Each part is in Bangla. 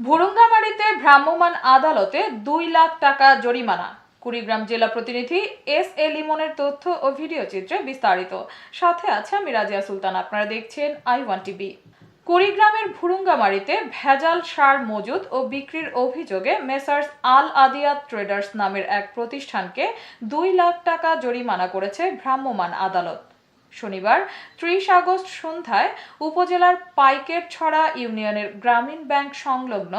ভুরুঙ্গামারিতে ভ্রাম্যমাণ আদালতে দুই লাখ টাকা জরিমানা। কুড়িগ্রাম জেলা প্রতিনিধি এস এ লিমনের তথ্য ও ভিডিও চিত্রে বিস্তারিত। সাথে আছে আমি রাজিয়া সুলতান, আপনারা দেখছেন আই ওয়ান টিভি। কুড়িগ্রামের ভুরুঙ্গামারিতে ভেজাল সার মজুদ ও বিক্রির অভিযোগে মেসার্স আল আদিয়াত ট্রেডার্স নামের এক প্রতিষ্ঠানকে দুই লাখ টাকা জরিমানা করেছে ভ্রাম্যমাণ আদালত। শনিবার, ত্রিশ আগস্ট সন্ধ্যায় উপজেলার পাইকের ছড়া ইউনিয়নের গ্রামীণ ব্যাংক সংলগ্ন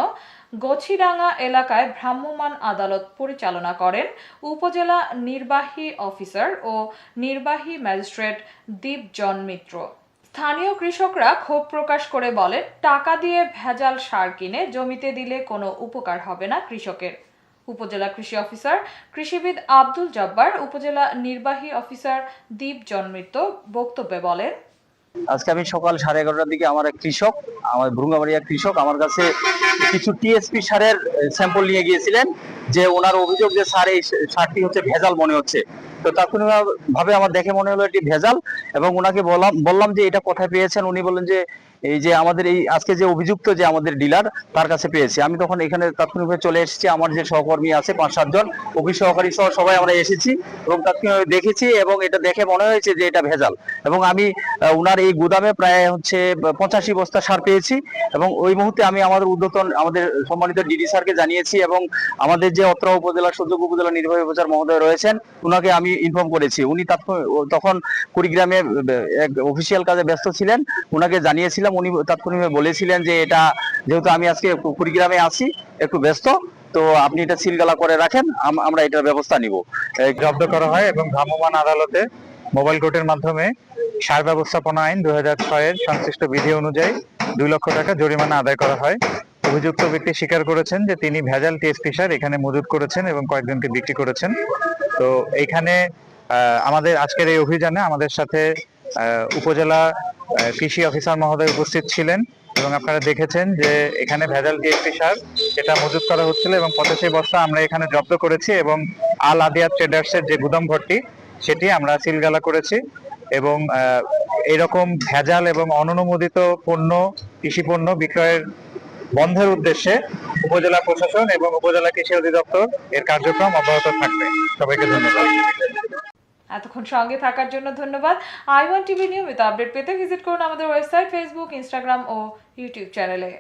গছিডাঙ্গা এলাকায় ভ্রাম্যমাণ আদালত পরিচালনা করেন উপজেলা নির্বাহী অফিসার ও নির্বাহী ম্যাজিস্ট্রেট দীপজন মিত্র। স্থানীয় কৃষকরা ক্ষোভ প্রকাশ করে বলেন, টাকা দিয়ে ভেজাল সার কিনে জমিতে দিলে কোনো উপকার হবে না কৃষকের। উপজেলা কৃষি অফিসার, কৃষিবিদ আব্দুল জব্বার, উপজেলা নির্বাহী অফিসার দীপ জন্মিত বক্তব্যে বলেন, আজকে আমি সকাল সাড়ে এগারোটার দিকে আমার এক কৃষক, আমার ভ্রুঙ্গামারিয়া কৃষক আমার কাছে কিছু টিএসপি সারের স্যাম্পল নিয়ে গিয়েছিলেন, যে ওনার অভিযোগ যে সার এই সারটি হচ্ছে ভেজাল মনে হচ্ছে। তো তাৎক্ষণিক ভাবে আমার দেখে মনে হলো এটি ভেজাল এবং ওনাকে বললাম বললাম যে এটা কোথায় পেয়েছেন? উনি বললেন যে এই যে আমাদের এই আজকে যে অভিযুক্ত যে আমাদের ডিলার, তার কাছে পেয়েছি। আমি তখন এখানে তাৎক্ষণিকভাবে চলে এসেছি। আমার যে সহকর্মী আছে, পাঁচ সাতজন অফিস সহকারী সহ সবাই আমরা এসেছি এবং তাৎক্ষণিকভাবে দেখেছি এবং এটা দেখে মনে হয়েছে যে এটা ভেজাল। এবং আমি উনার এই গুদামে প্রায় হচ্ছে পঁচাশি বস্তা সার পেয়েছি এবং ওই মুহূর্তে আমি আমাদের উদ্যতন, আমাদের সম্মানিত ডিডি স্যারকে জানিয়েছি এবং আমাদের যে অত্র উপজেলা সুযোগ উপজেলা নির্বাহী অফিসার মহোদয় রয়েছেন, উনাকে আমি ইনফর্ম করেছি। উনি তখন কুড়িগ্রামে এক অফিসিয়াল কাজে ব্যস্ত ছিলেন। উনাকে জানিয়েছিলাম, উনি তাৎক্ষণিকভাবে বলেছিলেন যে এটা, যেহেতু আমি আজকে কুড়িগ্রামে আছি, একটু ব্যস্ত, তো আপনি এটা সিলগালা করে রাখেন আমরা এটার ব্যবস্থা নিব। জব্দ করা হয় এবং ভ্রাম্যমাণ আদালতে মোবাইল কোর্টের মাধ্যমে সার ব্যবস্থাপনা আইন দুই হাজার ছয়ের সংশ্লিষ্ট বিধি অনুযায়ী দুই লক্ষ টাকা জরিমানা আদায় করা হয়। অভিযুক্ত ব্যক্তি স্বীকার করেছেন যে তিনি ভেজাল টিএসপি সার এখানে মজুত করেছেন এবং কয়েকজনকে বিক্রি করেছেন। তো এইখানে আমাদের আজকের এই অভিযানে আমাদের সাথে উপজেলা কৃষি অফিসার মহোদয় উপস্থিত ছিলেন এবং আপনারা দেখেছেন যে এখানে ভেজাল টিএসপি সার এটা মজুত করা হচ্ছিল এবং পঁচাশি বস্তা আমরা এখানে জব্দ করেছি এবং আল আদিয়া ট্রেডার্সের যে গুদাম ঘরটি সেটি আমরা সিলগালা করেছি এবং এরকম ভেজাল এবং অননুমোদিত পণ্য, কৃষি পণ্য বিক্রয়ের বন্ধের উদ্দেশ্যে উপজেলা প্রশাসন এবং উপজেলা কৃষি অধিদপ্তর এর কার্যক্রম অব্যাহত থাকবে। সবাইকে ধন্যবাদ। এতক্ষণ সঙ্গে থাকার জন্য ধন্যবাদ। আই ওয়ান টিভি নিয়মিত আপডেট পেতে ভিজিট করুন আমাদের ওয়েবসাইট, ফেসবুক, ইনস্টাগ্রাম ও ইউটিউব চ্যানেলে।